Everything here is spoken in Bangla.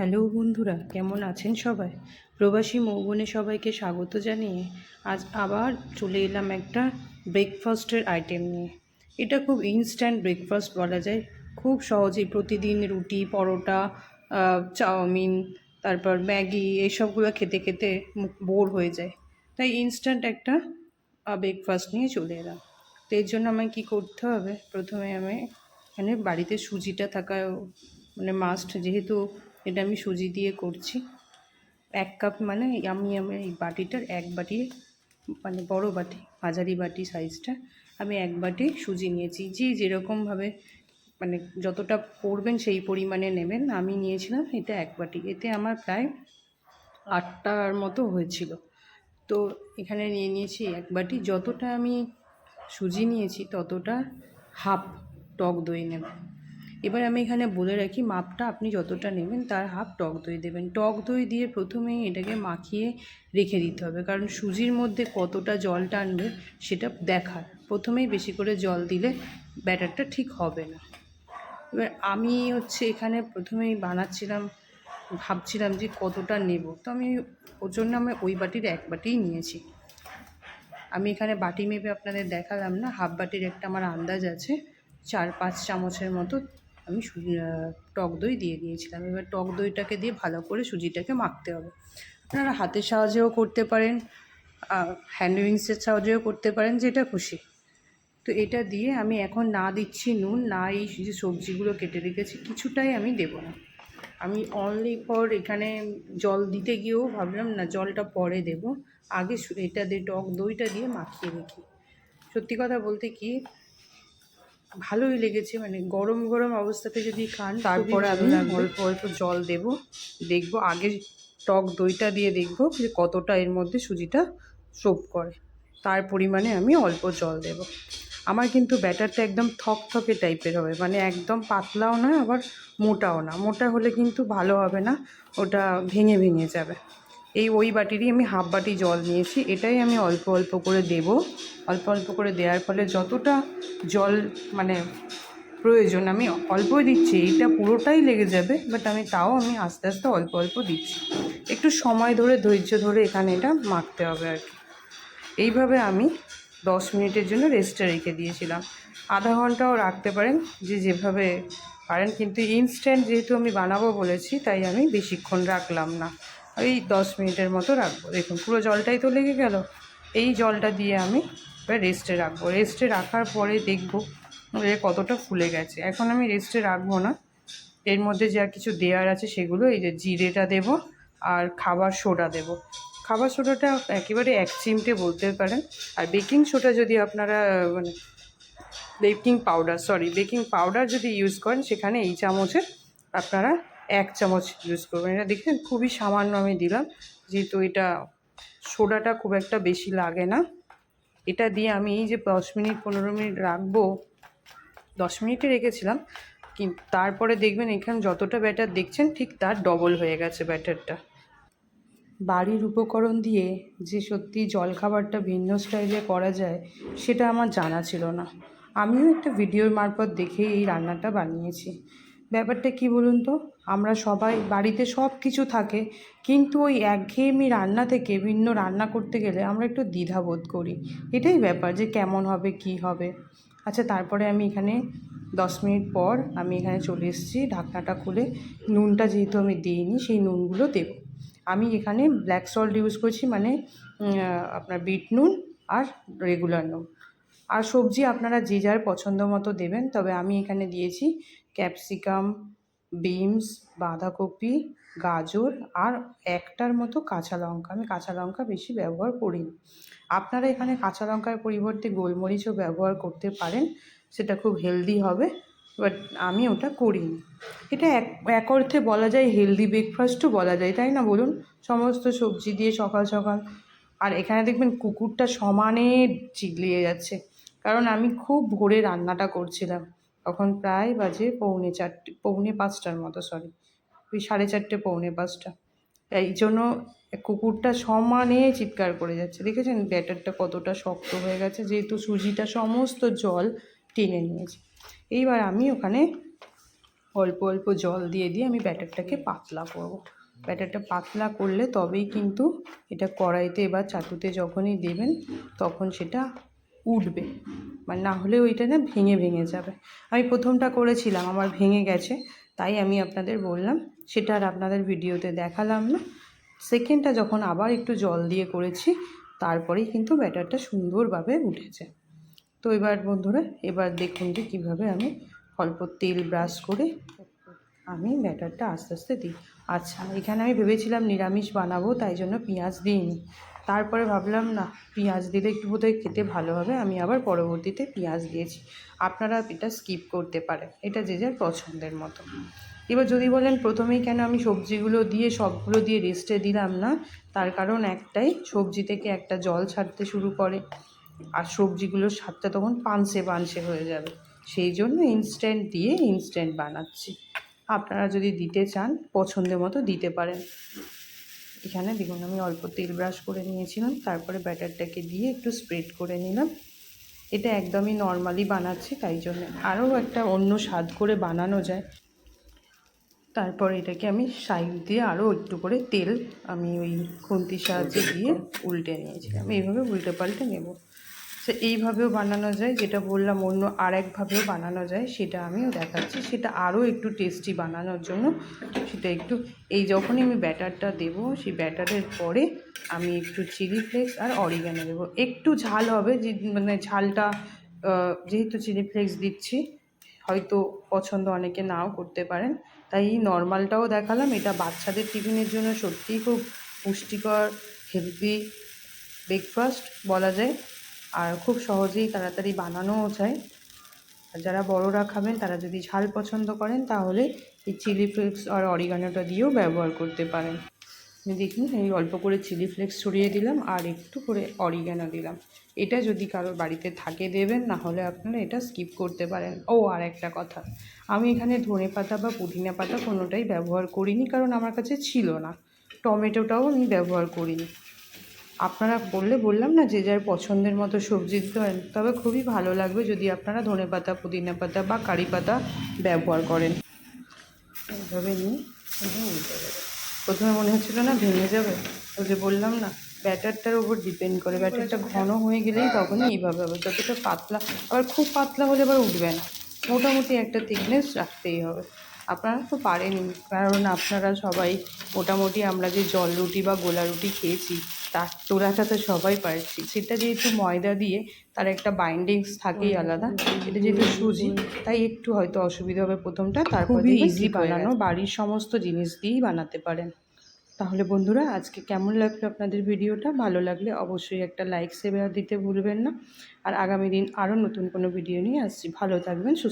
হ্যালো বন্ধুরা, কেমন আছেন সবাই? প্রবাসী মৌবনে সবাইকে স্বাগত জানিয়ে আজ আবার চলে এলাম একটা ব্রেকফাস্টের আইটেম নিয়ে। এটা খুব ইনস্ট্যান্ট ব্রেকফাস্ট বলা যায়। খুব সহজেই প্রতিদিন রুটি, পরোটা চাউমিন, তারপর ম্যাগি এইসবগুলো খেতে খেতে বোর হয়ে যায়। তাই ইনস্ট্যান্ট একটা ব্রেকফাস্ট নিয়ে চলে এলাম। তো এর জন্য আমায় কী করতে হবে? প্রথমে আমি এখানে বাড়িতে সুজিটা থাকা মানে মাস্ট যেহেতু এটা আমি সুজি দিয়ে করছি। এক কাপ মানে আমি আমি এই বাটিটার এক বাটি মানে বড় বাটি, মাঝারি বাটি সাইজটা আমি এক বাটি সুজি নিয়েছি। যে যেরকমভাবে মানে যতটা পড়বেন সেই পরিমাণে নেবেন। আমি নিয়েছিলাম এটা এক বাটি। এতে আমার প্রায় আটটার মতো হয়েছিল। তো এখানে নিয়ে নিয়েছি এক বাটি। যতটা আমি সুজি নিয়েছি ততটা হাফ টক দই নেব। এবার আমি এখানে বলে রাখি, মাপটা আপনি যতটা নেবেন তার হাফ টক দই দেবেন। টক দই দিয়ে প্রথমেই এটাকে মাখিয়ে রেখে দিতে হবে, কারণ সুজির মধ্যে কতটা জল টানবে সেটা দেখার। প্রথমেই বেশি করে জল দিলে ব্যাটারটা ঠিক হবে না। এবার আমি হচ্ছে এখানে প্রথমেই বানাচ্ছিলাম, ভাবছিলাম যে কতটা নেব। তো আমি ওর জন্য আমি ওই বাটির এক বাটিই নিয়েছি। আমি এখানে বাটি মেপে আপনাদের দেখালাম না, হাফ বাটির একটা আমার আন্দাজ আছে, চার পাঁচ চামচের মতো আমি টক দই দিয়ে দিয়েছিলাম। এবার টক দইটাকে দিয়ে ভালো করে সুজিটাকে মাখতে হবে। আপনারা হাতের সাহায্যেও করতে পারেন হ্যান্ড উইংসের সাহায্যেও করতে পারেন, যেটা খুশি। তো এটা দিয়ে আমি এখন না দিচ্ছি নুন, না এই যে সবজিগুলো কেটে রেখেছি, কিছুটাই আমি দেবো না। আমি অনলি ফর এখানে জল দিতে গিয়েও ভাবলাম, না, জলটা পরে দেব। আগে এটা দিয়ে টক দইটা দিয়ে মাখিয়ে রেখি। সত্যি কথা বলতে কি ভালোই লেগেছে মানে গরম গরম অবস্থাতে যদি খান তারপরে আমি অল্প অল্প জল দেব দেখব আগে টক দইটা দিয়ে দেখব যে কতটা এর মধ্যে সুজিটা সোপ করে। তার পরিমাণে আমি অল্প জল দেব। আমার কিন্তু ব্যাটারটা একদম থকথকে টাইপের হবে মানে একদম পাতলাও না আবার মোটাও না। মোটা হলে কিন্তু ভালো হবে না ওটা ভেঙে ভেঙে যাবে। এই ওই বাটিরই আমি হাফ বাটি জল নিয়েছি, এটাই আমি অল্প অল্প করে দেব। অল্প অল্প করে দেওয়ার ফলে যতটা জল মানে প্রয়োজন, আমি অল্পই দিচ্ছি, এটা পুরোটাই লেগে যাবে বাট আমি তাও আমি আস্তে আস্তে অল্প অল্প দিচ্ছি। একটু সময় ধরে, ধৈর্য ধরে এখানে এটা মাখতে হবে আর কি। এইভাবে আমি দশ মিনিটের জন্য রেস্টে রেখে দিয়েছিলাম। আধা ঘন্টাও রাখতে পারেন, যে যেভাবে পারেন, কিন্তু ইনস্ট্যান্ট যেহেতু আমি বানাবো বলেছি, তাই আমি বেশিক্ষণ রাখলাম না। ওই দশ মিনিটের মতো রাখব। দেখুন, পুরো জলটাই তো লেগে গেল। এই জলটা দিয়ে আমি এবার রেস্টে রাখব। রেস্টে রাখার পরে দেখব যে কতটা ফুলে গেছে। এখন আমি রেস্টে রাখব না। এর মধ্যে যা কিছু দেওয়ার আছে সেগুলো, এই যে জিরেটা দেব আর খাবার সোডা দেব। খাবার সোডাটা একেবারে এক চিমটে বলতে পারেন। আর বেকিং সোডা যদি আপনারা মানে baking powder sorry baking powder যদি ইউজ করেন, সেখানে এই চামচের আপনারা এক চামচ ইউজ করবেন এটা দেখেন খুবই সামান্য আমি দিলাম, যেহেতু এটা সোডাটা খুব একটা বেশি লাগে না। এটা দিয়ে আমি এই যে দশ মিনিট, পনেরো মিনিট রাখব, দশ মিনিটে রেখেছিলাম কিন্তু তারপরে দেখবেন এখানে যতটা ব্যাটার দেখছেন, ঠিক তার ডবল হয়ে গেছে ব্যাটারটা। বাড়ির উপকরণ দিয়ে যে সত্যি জলখাবারটা ভিন্ন স্টাইলে করা যায়, সেটা আমার জানা ছিল না। আমিও একটা ভিডিওর মারফত দেখে এই রান্নাটা বানিয়েছি। ব্যাপারটা কি বলুন তো? আমরা সবাই, বাড়িতে সব কিছু থাকে, কিন্তু ওই একঘেয়েমি রান্না থেকে ভিন্ন রান্না করতে গেলে আমরা একটু দ্বিধাবোধ করি। এটাই ব্যাপার যে কেমন হবে, কি হবে। আচ্ছা তারপরে আমি এখানে দশ মিনিট পর আমি এখানে চলে এসেছি, ঢাকনাটা খুলে। নুনটা যেহেতু আমি দিইনি, সেই নুনগুলো দেবো। আমি এখানে ব্ল্যাক সল্ট ইউজ করছি মানে আপনার বিট নুন আর রেগুলার নুন। আর সবজি আপনারা যে যার পছন্দ মতো দেবেন, তবে আমি এখানে দিয়েছি ক্যাপসিকাম, বিনস, বাঁধাকপি, গাজর আর একটার মতো কাঁচা লঙ্কা। আমি কাঁচা লঙ্কা বেশি ব্যবহার করিনি। আপনারা এখানে কাঁচা লঙ্কার পরিবর্তে গোলমরিচও ব্যবহার করতে পারেন, সেটা খুব হেলদি হবে, বাট আমি ওটা করিনি। এটা এক এক অর্থে বলা যায় হেলদি ব্রেকফাস্টও বলা যায়, তাই না? বলুন, সমস্ত সবজি দিয়ে সকাল সকাল। আর এখানে দেখবেন কুকুরটা সমানে চিগলিয়ে যাচ্ছে, কারণ আমি খুব ভোরে রান্নাটা করছিলাম। তখন প্রায় বাজে পৌনে চারটে, পৌনে পাঁচটার মতো সরি ওই সাড়ে চারটে, পৌনে পাঁচটা। এই জন্য কুকুরটা সমানে চিৎকার করে যাচ্ছে। দেখেছেন? ব্যাটারটা কতটা শক্ত হয়ে গেছে, যেহেতু সুজিটা সমস্ত জল টেনে নিয়েছে। এইবার আমি ওখানে অল্প অল্প জল দিয়ে দিয়ে আমি ব্যাটারটাকে পাতলা করব। ব্যাটারটা পাতলা করলে তবেই কিন্তু এটা কড়াইতে এবার চাটুতে যখনই দেবেন, তখন সেটা উঠবে। মানে না হলে ওইটা না ভেঙে ভেঙে যাবে। আমি প্রথমটা করেছিলাম, আমার ভেঙে গেছে, তাই আমি আপনাদের বললাম। সেটা আর আপনাদের ভিডিওতে দেখালাম না। সেকেন্ডটা যখন আবার একটু জল দিয়ে করেছি, তারপরেই কিন্তু ব্যাটারটা সুন্দরভাবে উঠেছে। তো এবার বন্ধুরা, এবার দেখুন যে কীভাবে আমি অল্প তেল ব্রাশ করে আমি ব্যাটারটা আস্তে আস্তে দিই। আচ্ছা এখানে আমি ভেবেছিলাম নিরামিষ বানাবো, তাই জন্য পেঁয়াজ দিইনি। তারপরে ভাবলাম, না, পেঁয়াজ দিলে একটু বোধহয় খেতে ভালো হবে। আমি আবার পরবর্তীতে পেঁয়াজ দিয়েছি। আপনারা এটা স্কিপ করতে পারেন। এটা যে যার পছন্দের মতো। এবার যদি বলেন, প্রথমেই কেন আমি সবজিগুলো দিয়ে, সবগুলো দিয়ে রেস্টে দিলাম না? তার কারণ একটাই, সবজি থেকে একটা জল ছাড়তে শুরু করে। আর সবজিগুলোর স্বাদটা তখন পানসে পানসে হয়ে যাবে। সেই জন্য ইনস্ট্যান্ট দিয়ে ইনস্ট্যান্ট বানাচ্ছি। আপনারা যদি দিতে চান পছন্দের মতো দিতে পারেন। এখানে দেখুন, আমি অল্প তেল ব্রাশ করে নিয়েছিলাম, তারপরে ব্যাটারটাকে দিয়ে একটু স্প্রেড করে নিলাম। এটা একদমই নর্মালি বানাচ্ছি, তাই জন্য আরও একটা অন্য স্বাদ করে বানানো যায়। তারপর এটাকে আমি সাইড দিয়ে আরও একটু করে তেল আমি ওই খুন্তির সাহায্যে দিয়ে উল্টে নিয়েছিলাম। এইভাবে উল্টে পাল্টে নেব। সে এইভাবেও বানানো যায়, যেটা বললাম অন্য আর একভাবেও বানানো যায়, সেটা আমিও দেখাচ্ছি। সেটা আরও একটু টেস্টি বানানোর জন্য। সেটা একটু, এই যখনই আমি ব্যাটারটা দেব, সেই ব্যাটারের পরে আমি একটু চিলি ফ্লেক্স আর অরিগানো দেবো। একটু ঝাল হবে, যে মানে ঝালটা যেহেতু চিলি ফ্লেক্স দিচ্ছি, হয়তো পছন্দ অনেকে নাও করতে পারেন। তাই এই নর্মালটাও দেখালাম, এটা বাচ্চাদের টিফিনের জন্য সত্যিই খুব পুষ্টিকর, হেলদি ব্রেকফাস্ট বলা যায়। আর খুব সহজেই তাড়াতাড়ি বানানোও যায়। আর যারা বড়রা খাবেন, তারা যদি ঝাল পছন্দ করেন, তাহলে এই চিলি ফ্লেক্স আর অরিগানোটা দিয়েও ব্যবহার করতে পারেন। আমি দেখুন, এই অল্প করে চিলি ফ্লেক্স ছড়িয়ে দিলাম আর একটু করে অরিগানো দিলাম। এটা যদি কারোর বাড়িতে থাকে দেবেন, না হলে আপনারা এটা স্কিপ করতে পারেন। ও, আর একটা কথা, আমি এখানে ধনে পাতা বা পুদিনা পাতা কোনোটাই ব্যবহার করিনি, কারণ আমার কাছে ছিল না। টমেটোটাও আমি ব্যবহার করিনি। আপনারা বললে বললাম না যে যার পছন্দের মতো সবজি পারেন তবে খুবই ভালো লাগবে যদি আপনারা ধনে পাতা, পুদিনা পাতা বা কারি পাতা ব্যবহার করেন। এইভাবে নিয়ে উল্টে দেবে। প্রথমে মনে হচ্ছিল না ভেঙে যাবে, ওই যে বললাম না, ব্যাটারটার উপর ডিপেন্ড করে। ব্যাটারটা ঘন হয়ে গেলেই তখনই এইভাবে হবে, যতটা পাতলা, আবার খুব পাতলা হলে আবার উঠবে না। মোটামুটি একটা থিকনেস রাখতেই হবে। আপনারা তো পারেনই কারণ আপনারা সবাই মোটামুটি আমরা যে জল রুটি বা গোলা রুটি খেয়েছি তার তোলাটা তো সবাই পারছি। সেটা যেহেতু ময়দা দিয়ে তার একটা বাইন্ডিংস থাকেই আলাদা। এটা যেহেতু সুজি তাই একটু হয়তো অসুবিধা হবে প্রথমটা তারপরে ইজি বানানো বাড়ির সমস্ত জিনিস দিয়েই বানাতে পারেন। তাহলে বন্ধুরা আজকে কেমন লাগল আপনাদের ভিডিওটা? ভালো লাগলে অবশ্যই একটা লাইক সেভার দিতে ভুলবেন না। আর আগামী দিন আরও নতুন কোনো ভিডিও নিয়ে আসছি। ভালো থাকবেন সুস্থ